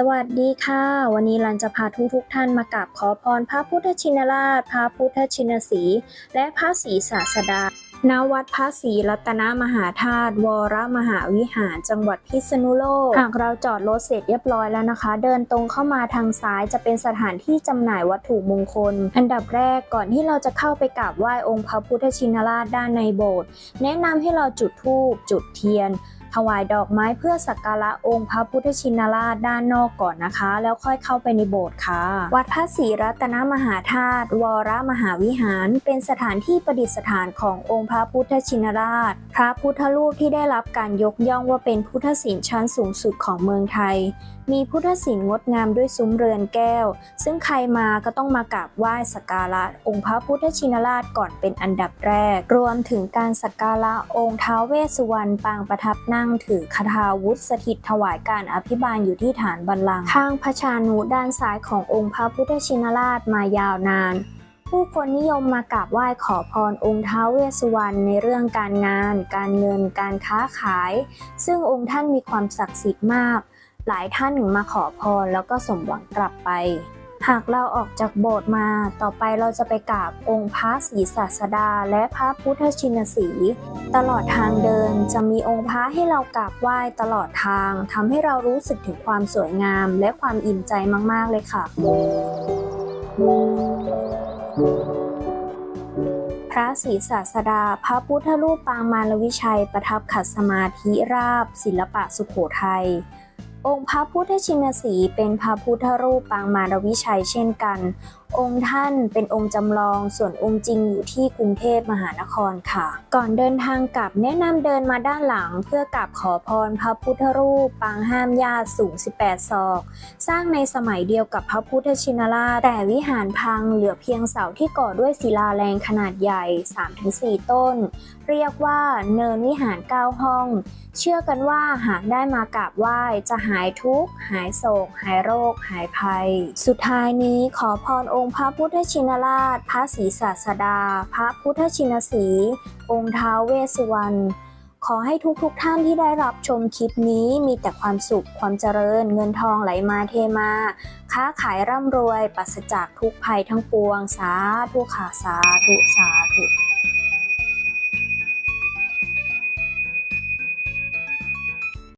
สวัสดีค่ะ วันนี้ลันจะพาทุกทุกท่านมากราบขอพรพระพุทธชินราช พระพุทธชินสี และพระศรีศาสดาณวัดพระศรีรัตนมหาธาตุวรมหาวิหาร จังหวัดพิษณุโลก หากเราจอดรถเสร็จเรียบร้อยแล้วนะคะ เดินตรงเข้ามาทางซ้ายจะเป็นสถานที่จำหน่ายวัตถุมงคล อันดับแรกก่อนที่เราจะเข้าไปกราบไหว้องค์พระพุทธชินราชด้านในโบสถ์แนะนำให้เราจุดธูปจุดเทียน ถวายดอกไม้เพื่อสักการะองค์พระพุทธชินราชด้านนอกก่อนนะคะ แล้วค่อยเข้าไปในโบสถ์ค่ะ วัดพระศรีรัตนมหาธาตุวรมหาวิหาร เป็นสถานที่ประดิษฐานขององค์พระพุทธชินราช พระพุทธรูปที่ได้รับการยกย่องว่าเป็นพุทธศิลป์ชั้นสูงสุดของเมืองไทย มีพุทธศิลป์งดงามด้วยซุ้มเรือนแก้ว ซึ่งใครมาก็ต้องมากราบไหว้สักการะองค์พระพุทธชินราชก่อนเป็นอันดับแรก รวมถึงการสักการะองค์ท้าวเวสสุวรรณปางประทับนั่งถือคาถาวุธสถิตถวายการอภิบาลอยู่ที่ฐานบัลลังก์ข้างพระชานุด้านซ้ายขององค์พระพุทธชินราชมายาวนานผู้คนนิยมมากราบไหว้ขอพรองค์ท้าวเวสสุวรรณในเรื่องการงาน การเงิน การค้าขาย ซึ่งองค์ท่านมีความศักดิ์สิทธิ์มาก หลายท่านมาขอพรแล้วก็สมหวังกลับไป หากเราออกจากโบสถ์มา ต่อไปเราจะไปกราบองค์พระศรีศาสดา และพระพุทธชินสี ตลอดทางเดินจะมีองค์พระให้เรากราบไหว้ตลอดทางทำให้เรารู้สึกถึงความสวยงาม และความอิ่มใจมาก ๆ เลยค่ะ พระศรีศาสดา พระพุทธรูปปางมารวิชัย ประทับขัดสมาธิราบ ศิลปะสุโขทัย องค์พระพุทธชินสีเป็นพระพุทธรูปปางมารวิชัยเช่นกันองค์ท่านเป็นองค์จำลอง ส่วนองค์จริงอยู่ที่กรุงเทพมหานครค่ะ ก่อนเดินทางกลับแนะนำเดินมาด้านหลัง เพื่อกราบขอพรพระพุทธรูป ปางห้ามญาติสูง 18 ศอก สร้างในสมัยเดียวกับพระพุทธชินราช แต่วิหารพังเหลือเพียงเสาที่ก่อด้วยศิลาแรงขนาดใหญ่ 3-4 ต้น เรียกว่าเนินวิหาร 9 ห้อง เชื่อกันว่าหากได้มากราบไหว้จะหายทุกข์หายโศก หายโรค หายภัย สุดท้ายนี้ขอพรองค์พระพุทธชินราช พระศรีศาสดา พระพุทธชินสี องค์ท้าวเวสสุวรรณ ขอให้ทุกๆทท่านที่ได้รับชมคลิปนี้มีแต่ความสุขความเจริญเงินทองไหลมาเทมา ค้าขายร่ำรวยปราศจากทุกภัยทั้งปวง สาธุค่ะสาธุสาธุ